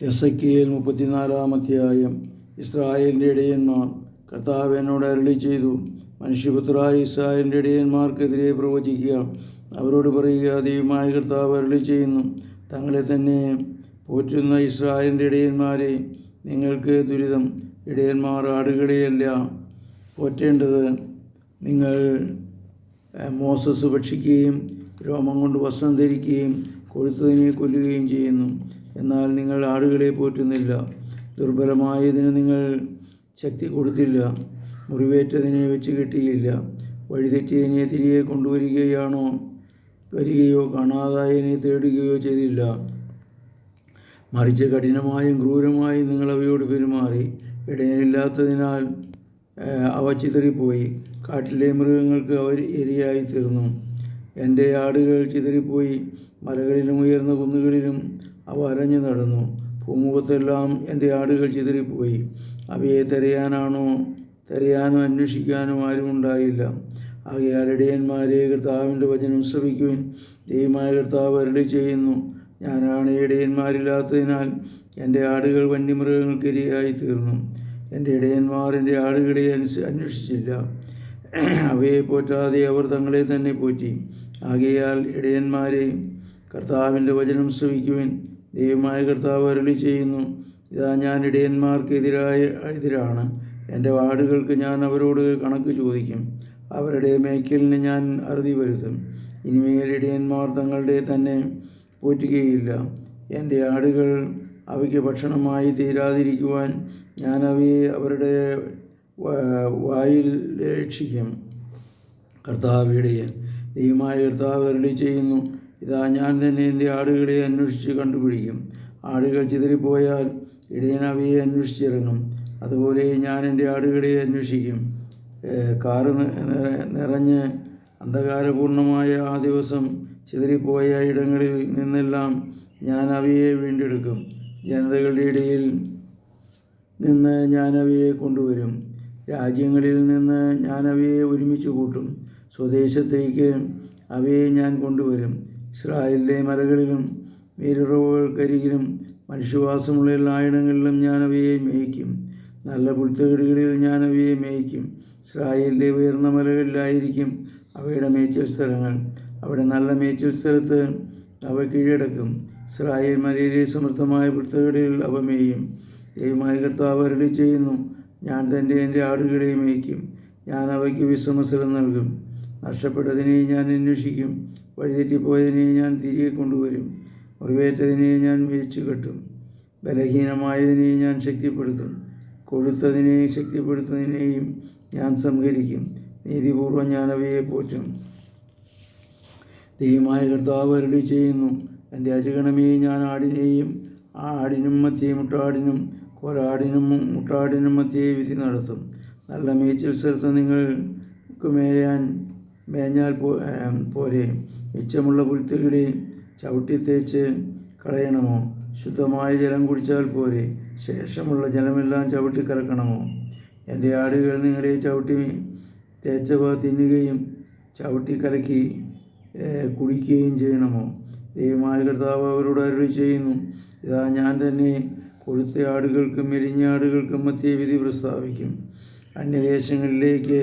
എസക്കിയേൽ മുപ്പത്തിനാലാം അധ്യായം. ഇസ്രായേലിന്റെ ഇടയന്മാർ കർത്താവ് എന്നോട് അരളി ചെയ്തു മനുഷ്യപുത്ര ഇസ്രായേലിന്റെ ഇടയന്മാർക്കെതിരെ പ്രവചിക്കുക. അവരോട് പറയുക ദൈവമായ കർത്താവ് അരളി ചെയ്യുന്നു തങ്ങളെ തന്നെ പോറ്റുന്ന ഇസ്രായേലിന്റെ ഇടയന്മാരെ നിങ്ങൾക്ക് ദുരിതം. ഇടയന്മാർ ആടുകളെയല്ല പോറ്റേണ്ടത്. നിങ്ങൾ മോസസ് ഭക്ഷിക്കുകയും രോമം കൊണ്ട് വസ്ത്രം ധരിക്കുകയും കൊഴുത്തതിനെ കൊല്ലുകയും ചെയ്യുന്നു. എന്നാൽ നിങ്ങൾ ആടുകളെ പോറ്റുന്നില്ല. ദുർബലമായതിന് നിങ്ങൾ ശക്തി കൊടുത്തില്ല. മുറിവേറ്റതിനെ വെച്ച് കെട്ടിയില്ല. വഴിതെറ്റിയതിനെ തിരികെ കൊണ്ടുവരികയാണോ വരികയോ കാണാതായതിനെ തേടുകയോ ചെയ്തില്ല. മറിച്ച് കഠിനമായും ക്രൂരമായും നിങ്ങൾ അവയോട് പെരുമാറി. ഇടയനില്ലാത്തതിനാൽ അവ ചിതറിപ്പോയി. കാട്ടിലെ മൃഗങ്ങൾക്ക് അവർ ഇരയായി തീർന്നു എന്റെ ആടുകൾ ചിതറിപ്പോയി. മലകളിലും ഉയർന്ന കുന്നുകളിലും അവ അരഞ്ഞു നടന്നു. ഭൂമുഖത്തെല്ലാം എന്റെ ആടുകൾ ചിതറിപ്പോയി. അവയെ തിരയാനാണോ? തിരയാനോ അന്വേഷിക്കാനോ ആരും ഉണ്ടായില്ല. ആകയാൽ കർത്താവിന്റെ വചനം ശ്രവിക്കുവിൻ. ദൈവമായ കർത്താവ് അരളി ചെയ്യുന്നു. ഞാനാണ് ഇടയന്മാരില്ലാത്തതിനാൽ എന്റെ ആടുകൾ വന്യമൃഗങ്ങൾക്കിരയായി തീർന്നു എന്റെ ഇടയന്മാർ എന്റെ ആടുകളെ അന്വേഷിച്ചില്ല. അവയെ പോറ്റാതെ അവർ തങ്ങളെ തന്നെ പോറ്റി. ആകയാൽ ഇടയന്മാരെ കർത്താവിന്റെ വചനം ശ്രവിക്കുവിൻ. ദൈവമായ കർത്താവ് അരളി ചെയ്യുന്നു. ഇതാ ഞാൻ ഇടയന്മാർക്കെതിരായ എതിരാണ്. എന്റെ വാടുകൾക്ക് ഞാൻ അവരോട് കണക്ക് ചോദിക്കും. അവരുടെ മേക്കലിന് ഞാൻ അറുതി വരുത്തും. ഇനിമേൽ ഇടയന്മാർ തങ്ങളുടെ തന്നെ പോറ്റുകയില്ല. എന്റെ ആടുകൾ അവയ്ക്ക് ഭക്ഷണമായി തീരാതിരിക്കുവാൻ ഞാൻ അവയെ അവരുടെ വായിൽ രക്ഷിക്കും. കർത്താവിടയൻ ദൈവമായ കർത്താവ് അരളി ചെയ്യുന്നു. ഇതാ ഞാൻ തന്നെ എന്റെ ആടുകളെ അന്വേഷിച്ച് കണ്ടുപിടിക്കും. ആടുകൾ ചിതറിപ്പോയാൽ ഇടയൻ അവയെ അന്വേഷിച്ചിറങ്ങും. അതുപോലെ ഞാൻ എന്റെ ആടുകളെ അന്വേഷിക്കും. കാറ് നിറഞ്ഞ് അന്ധകാരപൂർണമായ ആ ദിവസം ചിതറിപ്പോയ ഇടങ്ങളിൽ നിന്നെല്ലാം ഞാൻ അവയെ വീണ്ടെടുക്കും. ജനതകളുടെ ഇടയിൽ നിന്ന് ഞാൻ അവയെ കൊണ്ടുവരും. രാജ്യങ്ങളിൽ നിന്ന് ഞാൻ അവയെ ഒരുമിച്ച് കൂട്ടും. സ്വദേശത്തേക്ക് അവയെ ഞാൻ കൊണ്ടുവരും. ഇസ്രായേലിലെ മലകളിലും നീരുറവുകൾക്കരികിലും മനുഷ്യവാസമുള്ള എല്ലായിടങ്ങളിലും ഞാൻ അവയെ മേയ്ക്കും. നല്ല പുൽത്തകിടുകളിൽ ഞാൻ അവയെ മേയ്ക്കും. ഇസ്രായേലിലെ ഉയർന്ന മലകളിലായിരിക്കും അവയുടെ മേച്ചിൽ സ്ഥലങ്ങൾ അവിടെ നല്ല മേച്ചിൽ സ്ഥലത്ത് അവ കീഴടക്കും. ഇസ്രായേൽ മലയിലെ സമൃദ്ധമായ പുൽത്തകിടുകളിൽ അവ മേയും. ദൈവമായ കർത്താവ് അരളി ചെയ്യുന്നു ഞാൻ തന്റെ എന്റെ ആടുകളെ മേയ്ക്കും. ഞാൻ അവയ്ക്ക് വിശ്രമസ്ഥലം നൽകും. നഷ്ടപ്പെട്ടതിനെ ഞാൻ അന്വേഷിക്കും. വഴിതെറ്റിപ്പോയതിനെ ഞാൻ തിരികെ കൊണ്ടുവരും. മുറിവേറ്റതിനെ ഞാൻ വെച്ചു കെട്ടും. ബലഹീനമായതിനെ ഞാൻ ശക്തിപ്പെടുത്തും. കൊഴുത്തതിനെ ശക്തിപ്പെടുത്തുന്നതിനെയും ഞാൻ സംഹരിക്കും. നീതിപൂർവം ഞാൻ അവയെ പോറ്റും. ദൈവമായ കർത്താവ് അരുളി ചെയ്യുന്നു. എന്റെ അജഗണമേ ഞാൻ ആടിനെയും ആടിനും മധ്യേ മുട്ടാടിനും കൊരാടിനും മുട്ടാടിനും മധ്യേ വിധി നടത്തും. നല്ല മേച്ചിൽ സ്ഥലത്ത് നിങ്ങൾക്ക് മേയാൻ മേഞ്ഞാൽ പോരെ. മിച്ചമുള്ള പുൽത്തകിടി ചവിട്ടി തേച്ച് കളയണമോ? ശുദ്ധമായ ജലം കുടിച്ചാൽ പോരെ. ശേഷമുള്ള ജലമെല്ലാം ചവിട്ടി കലക്കണമോ എന്റെ ആടുകൾ നിങ്ങളെ ചവിട്ടി തേച്ചവ തിന്നുകയും ചവിട്ടി കലക്കി കുടിക്കുകയും ചെയ്യണമോ? ദൈവമായ കർത്താവ് അവരോട് അരുളി ചെയ്യുന്നു. ഇതാ ഞാൻ തന്നെ കൊഴുത്ത ആടുകൾക്കും മെലിഞ്ഞ ആടുകൾക്കും മധ്യവിധി പ്രസ്താവിക്കും. അന്യദേശങ്ങളിലേക്ക്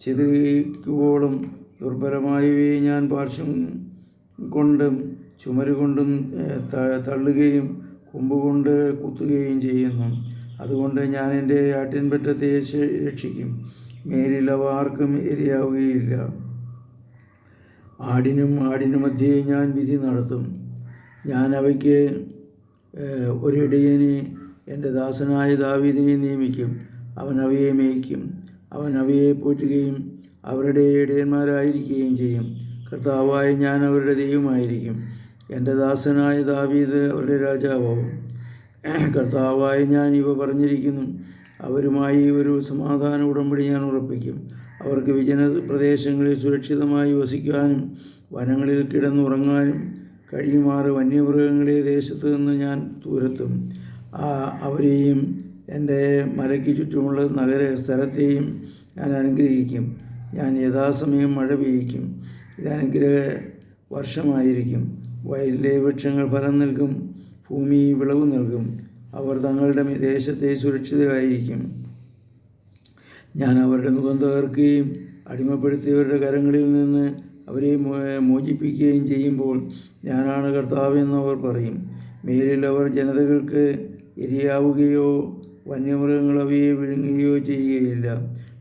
ചിതറിക്കുവോളം. ദുർബലമായവയെ ഞാൻ പാർശ്വം കൊണ്ടും ചുമരുകൊണ്ടും തള്ളുകയും കൊമ്പുകൊണ്ട് കുത്തുകയും ചെയ്യുന്നു. അതുകൊണ്ട് ഞാൻ എന്റെ ആട്ടിൻപറ്റത്തെ രക്ഷിക്കും. മേലിൽ അവ ആർക്കും ഇരയാവുകയില്ല. ആടിനും ആടിനും മധ്യേ ഞാൻ വിധി നടത്തും. ഞാൻ അവയ്ക്ക് ഒരിടയനെ എന്റെ ദാസനായ ദാവീദിനെ നിയമിക്കും. അവൻ അവയെ മേയ്ക്കും. അവൻ അവയെ പോറ്റുകയും അവരുടെ ഇടയന്മാരായിരിക്കുകയും ചെയ്യും. കർത്താവായ ഞാൻ അവരുടെ ദൈവമായിരിക്കും. എന്റെ ദാസനായ ദാവീദ് അവരുടെ രാജാവാവും. കർത്താവായ ഞാൻ ഇവ പറഞ്ഞിരിക്കുന്നു. അവരുമായി ഒരു സമാധാന ഉടമ്പടി ഞാൻ ഉറപ്പിക്കും. അവർക്ക് വിജന പ്രദേശങ്ങളിൽ സുരക്ഷിതമായി വസിക്കാനും വനങ്ങളിൽ കിടന്നുറങ്ങാനും കഴിയുമാറ് വന്യമൃഗങ്ങളെ ദേശത്തു നിന്ന് ഞാൻ ദൂരത്തും അവരെയും എന്റെ മലയ്ക്ക് ചുറ്റുമുള്ള നഗര സ്ഥലത്തെയും ഞാൻ അനുഗ്രഹിക്കും. ഞാൻ യഥാസമയം മഴ പെയ്യിക്കും. ഇത് അനുഗ്രഹ വർഷമായിരിക്കും. വയലിലെ വൃക്ഷങ്ങൾ ഫലം നൽകും. ഭൂമി വിളവ് നൽകും. അവർ തങ്ങളുടെ ദേശത്തെ സുരക്ഷിതരായിരിക്കും. ഞാൻ അവരുടെ മുഖം തകർക്കുകയും അടിമപ്പെടുത്തിയവരുടെ കരങ്ങളിൽ നിന്ന് അവരെ മോചിപ്പിക്കുകയും ചെയ്യുമ്പോൾ ഞാനാണ് കർത്താവ് എന്നവർ പറയും. മേലിൽ അവർ ജനതകൾക്ക് ഇരയാവുകയോ വന്യമൃഗങ്ങൾ അവയെ വിഴുങ്ങുകയോ ചെയ്യുകയില്ല.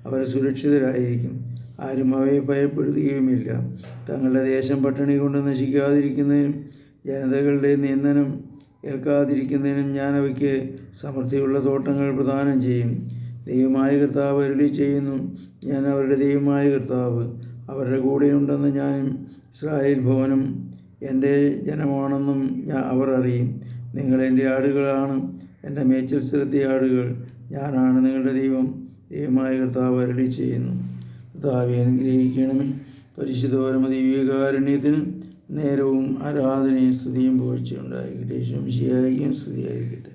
അവർ സുരക്ഷിതരായിരിക്കും. ആരും അവയെ ഭയപ്പെടുത്തുകയുമില്ല. തങ്ങളുടെ ദേശം പട്ടിണി കൊണ്ട് നശിക്കാതിരിക്കുന്നതിനും ജനതകളുടെ നിയന്ത്രണം ഏൽക്കാതിരിക്കുന്നതിനും ഞാൻ അവയ്ക്ക് സമൃദ്ധിയുള്ള തോട്ടങ്ങൾ പ്രദാനം ചെയ്യും. ദൈവമായ കർത്താവ് അരുളി ചെയ്യുന്നു ഞാൻ അവരുടെ ദൈവമായ കർത്താവ്. അവരുടെ കൂടെയുണ്ടെന്ന് ഞാനും ഇസ്രായേൽ ഭവനും എന്റെ ജനമാണെന്നും അവർ അറിയും. നിങ്ങൾ എന്റെ ആടുകളാണ് എന്റെ മേച്ചിൽ ചെലുത്തിയ ആടുകൾ ഞാനാണ് നിങ്ങളുടെ ദൈവം. ദൈവമായ കർത്താവ് അരളി ചെയ്യുന്നു. കർത്താവെ അനുഗ്രഹിക്കണമേ. പരിശുദ്ധ പരമദൈവികാരുണ്യത്തിന് നേരവും ആരാധനയും സ്തുതിയും പോഴ്ചയുണ്ടായിരിക്കട്ടെ ശംശിയായിരിക്കും സ്തുതിയായിരിക്കട്ടെ.